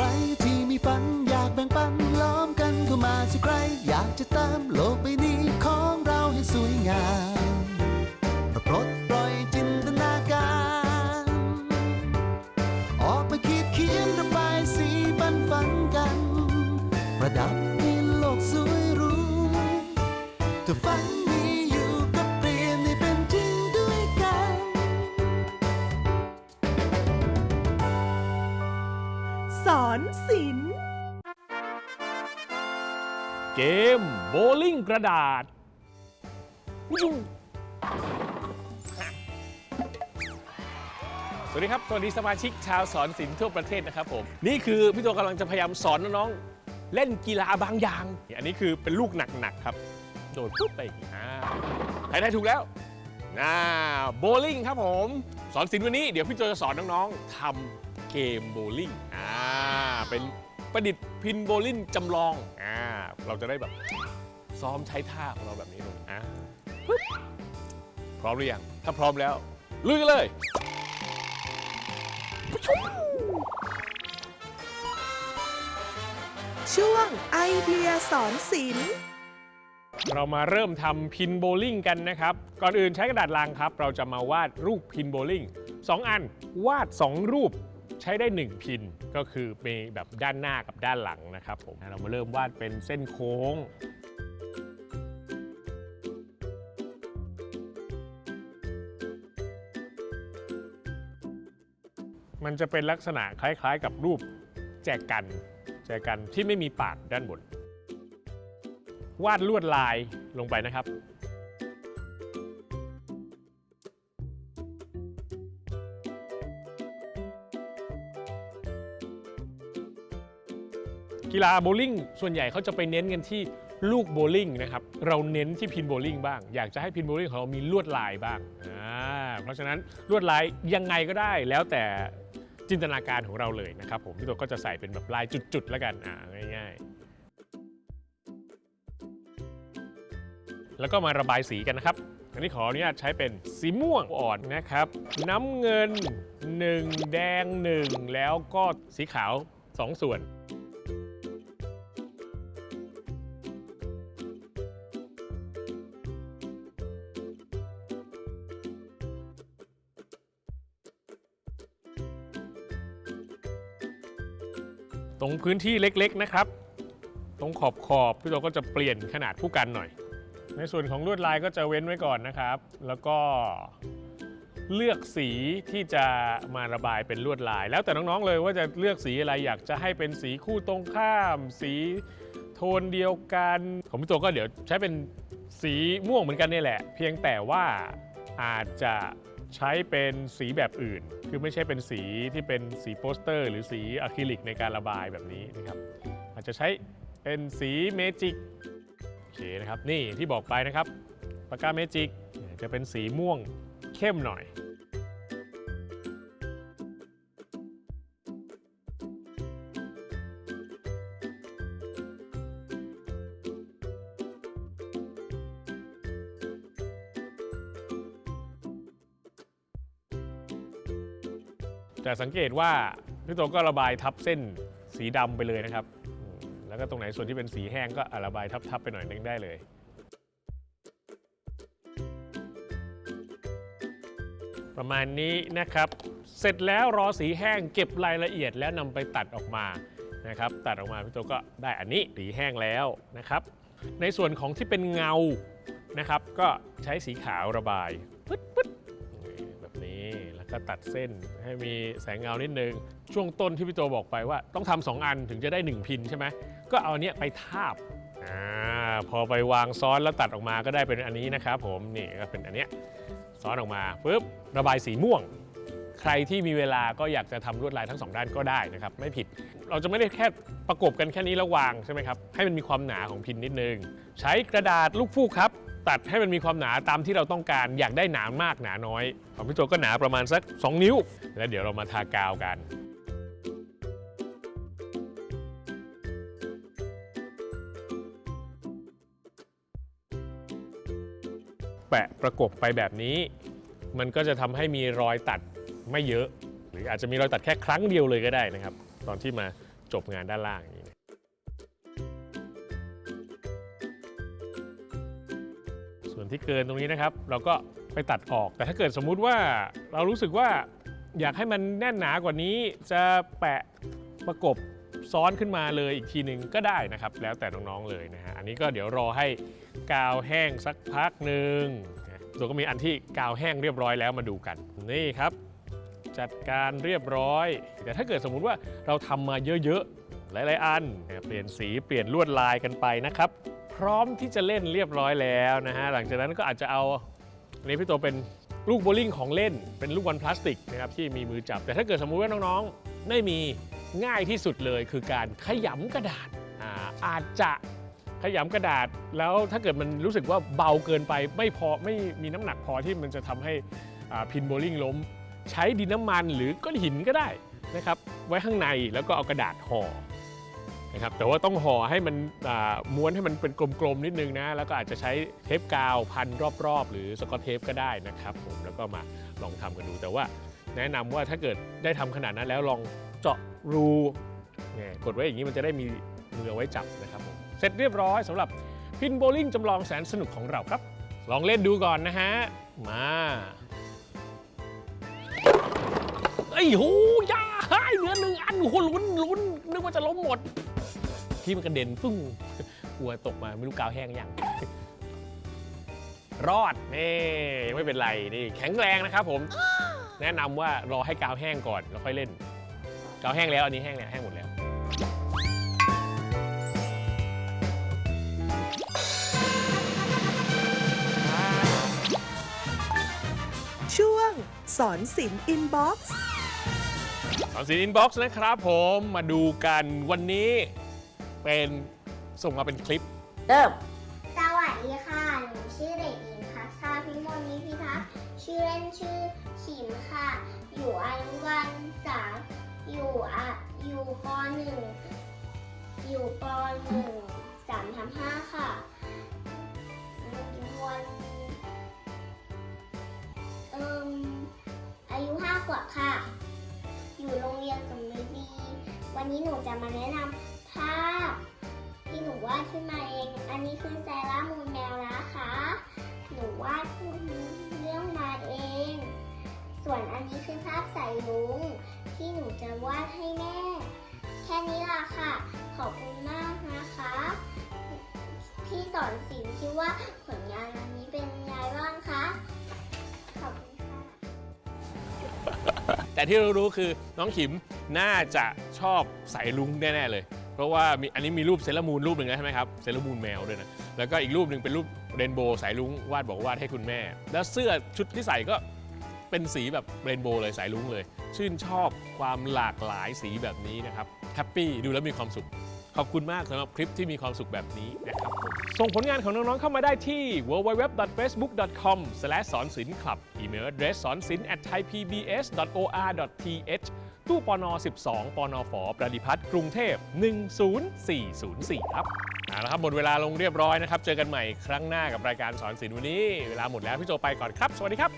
ครที่มีฝันอยากแบ่งปันล้อมกันเข้ามาสิใคร อยากจะเติมโลกใบนี้ของเราให้สวยงามมาปลดปล่อยจินตนาการ ออกมาคิดเขียนระบายสีบันฝันกัน ประดับให้โลกสวยรู้ถ้าฝัน เกม โบลิ่งกระดาษยุ่งสวัสดีครับสวัสดีสมาชิกชาวสอนศิลป์ทั่วประเทศนะครับผม นี่คือพี่ตัวกำลังจะพยายามสอนน้องๆเล่นกีฬาบางอย่าง อันนี้คือเป็นลูกหนักๆครับ โดดปุ๊บไปอย่างนี้อ่าใครได้ถูกแล้วน่าโบลิ่งครับผม สอนศิลป์วันนี้เดี๋ยวพี่โจจะสอนน้องๆทำเกมโบลิ่งอ่าเป็น ประดิษฐ์พินโบลิ่งจำลองอ่าเราจะได้แบบซ้อมใช้ท่าของเราแบบนี้ลงอ่าปึ๊บพร้อมหรือยัง ถ้าพร้อมแล้ว ลุยกันเลยช่วงไอเดียสอนศิลป์เรามาเริ่มทำพินโบลิ่งกันนะครับ ก่อนอื่นใช้กระดาษลังครับ เราจะมาวาดรูปพินโบลิ่ง2 อัน วาด 2 รูปใช้ได้ 1 พิน ก็คือมีแบบด้านหน้ากับด้านหลังนะครับผมเรามาเริ่มวาดเป็นเส้นโค้งมันจะเป็นลักษณะคล้ายๆ กับรูปแจกัน แจกันที่ไม่มีปากด้านบน วาดลวดลายลงไปนะครับ กีฬาโบว์ลิ่งส่วนใหญ่เขาจะไปเน้นกันที่ลูกโบว์ลิ่งนะครับ เราเน้นที่พินโบว์ลิ่งบ้าง อยากจะให้พินโบว์ลิ่งของเรามีลวดลายบ้างอ่าเพราะฉะนั้นลวดลายยังไงก็ได้แล้วแต่จินตนาการของเราเลยนะครับผมพี่ตัวก็จะใส่เป็นแบบลายจุดๆแล้วกันอ่าง่ายๆ แล้วก็มาระบายสีกันนะครับ อันนี้ขออนุญาตใช้เป็นสีม่วงอ่อนนะครับ น้ำเงิน 1 แดง 1 แล้วก็สีขาว 2 ส่วน พื้นที่เล็กๆนะครับ ตรงขอบขอบๆพี่โตก็จะเปลี่ยนขนาดผู้กันหน่อย ในส่วนของลวดลายก็จะเว้นไว้ก่อนนะครับ แล้วก็เลือกสีที่จะมาระบายเป็นลวดลาย แล้วแต่น้องๆเลยว่าจะเลือกสีอะไรอยากจะให้เป็นสีคู่ตรงข้าม สีโทนเดียวกันของพี่โตก็เดี๋ยวใช้เป็นสีม่วงเหมือนกันนี่แหละ เพียงแต่ว่าอาจจะ ใช้เป็นสีแบบอื่น คือไม่ใช่เป็นสีที่เป็นสีโปสเตอร์ หรือสีอะคริลิกในการระบายแบบนี้นะครับอาจจะใช้เป็นสีเมจิกโอเคนะครับนี่ที่บอกไปนะครับปากกาเมจิกจะเป็นสีม่วงเข้มหน่อย แต่สังเกตว่าพี่โตก็ระบายทับเส้นสีดำไปเลยนะครับอืมแล้วก็ตรงไหนส่วนที่เป็นสีแห้งก็อะระบายทับๆไปหน่อยนึงได้เลย ประมาณนี้นะครับ เสร็จแล้วรอสีแห้งเก็บรายละเอียดแล้วนำไปตัดออกมานะครับ ตัดออกมาพี่โตก็ได้อันนี้สีแห้งแล้วนะครับ ในส่วนของที่เป็นเงานะครับ ก็ใช้สีขาวระบายปึ๊ดปึ๊ด ก็ตัดเส้นให้มีแสงเงานิดนึง ช่วงต้นที่พี่โตบอกไปว่าต้องทำสองอันถึงจะได้ 1 พินใช่ไหมก็เอาเนี้ยไปทาบอาพอไปวางซ้อนแล้วตัดออกมาก็ได้เป็นอันนี้นะครับผมนี่ก็เป็นอันเนี้ยซ้อนออกมาปุ๊บระบายสีม่วง ใครที่มีเวลาก็อยากจะทำลวดลายทั้งสองด้านก็ได้นะครับไม่ผิด เราจะไม่ได้แค่ประกบกันแค่นี้แล้ววางใช่ไหมครับให้มันมีความหนาของพินนิดนึง ใช้กระดาษลูกฟูกครับ ตัดให้มันมีความหนาตามที่เราต้องการ อยากได้หนามากหนาน้อยของพี่โจก็หนาประมาณสัก 2 นิ้ว แล้วเดี๋ยวเรามาทากาวกันแปะประกบไปแบบนี้ มันก็จะทำให้มีรอยตัดไม่เยอะ หรืออาจจะมีรอยตัดแค่ครั้งเดียวเลยก็ได้นะครับ ตอนที่มาจบงานด้านล่าง ที่เกินตรงนี้นะครับ เราก็ไปตัดออก แต่ถ้าเกิดสมมุติว่าเรารู้สึกว่าอยากให้มันแน่นหนากว่านี้จะแปะประกบซ้อนขึ้นมาเลยอีกทีหนึ่งก็ได้นะครับ แล้วแต่น้องๆเลยนะฮะอันนี้ก็เดี๋ยวรอให้กาวแห้งสักพักหนึ่งนะส่วก็มีอันที่กาวแห้งเรียบร้อยแล้วมาดูกันนี่ครับ จัดการเรียบร้อย แต่ถ้าเกิดสมมุติว่าเราทำมาเยอะๆหลายๆอันเปลี่ยนสีเปลี่ยนลวดลายกันไปนะครับ พร้อมที่จะเล่นเรียบร้อยแล้วนะฮะหลังจากนั้นก็อาจจะเอาอันนี้พี่โตเป็นลูกโบลิ่งของเล่นเป็นลูกบอลพลาสติกนะครับที่มีมือจับ แต่ถ้าเกิดสมมุติว่าน้องๆ ไม่มีง่ายที่สุดเลยคือการขยำกระดาษอาอาจจะขยำกระดาษ แล้วถ้าเกิดมันรู้สึกว่าเบาเกินไปไม่พอไม่มีน้ำหนักพอที่มันจะทำให้พินโบลิ่งล้ม ใช้ดินน้ำมันหรือก้อนหินก็ได้นะครับไว้ข้างในแล้วก็เอากระดาษห่อ นะครับแต่ว่าต้องห่อให้มันม้วนให้มันเป็นกลมๆนิดนึงนะ แล้วก็อาจจะใช้เทปกาวพันรอบๆ หรือสกอตเทปก็ได้นะครับผมแล้วก็มาลองทำกันดู แต่ว่าแนะนำว่าถ้าเกิดได้ทำขนาดนั้นแล้วลองเจาะรูเนี่ยกดไว้อย่างนี้มันจะได้มีมือเอาไว้จับนะครับผมเสร็จเรียบร้อยสำหรับพินโบลิ่งจำลองแสนสนุกของเราครับ ลองเล่นดูก่อนนะฮะ มาไอ้โหยาให้เหลือหนึ่งอันโอ้โหลุ้นลุ้นนึกว่าจะล้มหมด ที่มันกระเด็นปึ้งกลัวตกมาไม่รู้กาวแห้งยังรอดนี่ยังไม่เป็นไรนี่แข็งแรงนะครับผม แนะนำว่ารอให้กาวแห้งก่อนแล้วค่อยเล่น กาวแห้งแล้วอันนี้แห้งแล้วแห้งหมดแล้วช่วงสอนศิลป์อินบ็อกซ์สอนสีอินบ็อกซ์นะครับผมมาดูกันวันนี้ เป็นส่งมาเป็นคลิป เริ่มสวัสดีค่ะ หนูชื่อเด็กหญิงพัชชาพิมลนิพิทักษ์ชื่อเล่นชื่อขิมค่ะ อยู่อนุบาลสามอยู่อะอยู่ปหนึ่งอยู่ปหนึ่งสามทับห้าค่ะวันเอิมอายุห้าขวบค่ะ อยู่โรงเรียนสมฤดี วันนี้หนูจะมาแนะนำ ภาพที่หนูวาดขึ้นมาเอง อันนี้คือแซรามูนแมวนะคะ หนูวาดเรื่องมาเอง ส่วนอันนี้คือภาพสายลุงที่หนูจะวาดให้แม่ แค่นี้ล่ะค่ะ ขอบคุณมากนะคะ พี่สอนศิลป์คิดว่าผลงานอันนี้เป็นยังไงบ้างคะ ขอบคุณค่ะ แต่ที่เรารู้คือน้องขิมน่าจะชอบสายลุงแน่ ๆ เลย เพราะว่ามีอันนี้มีรูปเซรามูนรูปหนึ่งนะใช่ไหมครับเซรามูนแมวด้วยนะแล้วก็อีกรูปหนึ่งเป็นรูปเรนโบว์สายลุงวาดบอกวาวาดให้คุณแม่ แล้วเสื้อชุดที่ใส่ก็เป็นสีแบบเรนโบว์เลยสายลุงเลย ชื่นชอบความหลากหลายสีแบบนี้นะครับแฮปปี้ดูแล้วมีความสุข ขอบคุณมากสำหรับคลิปที่มีความสุขแบบนี้นะครับผมส่งผลงานของน้อง ๆ เข้ามาได้ที่ www.facebook.com สอนศิลป์คลับอีเมล address สอนศิลป์ at thaipbs.or.th ตู้ปน 12 ปนฝประดิพัฒน์กรุงเทพ 10404 ครับเอาละครับหมดเวลาลงเรียบร้อยนะครับ เจอกันใหม่ครั้งหน้ากับรายการสอนศิลป์วันนี้ เวลาหมดแล้วพี่โจไปก่อนครับ สวัสดีครับ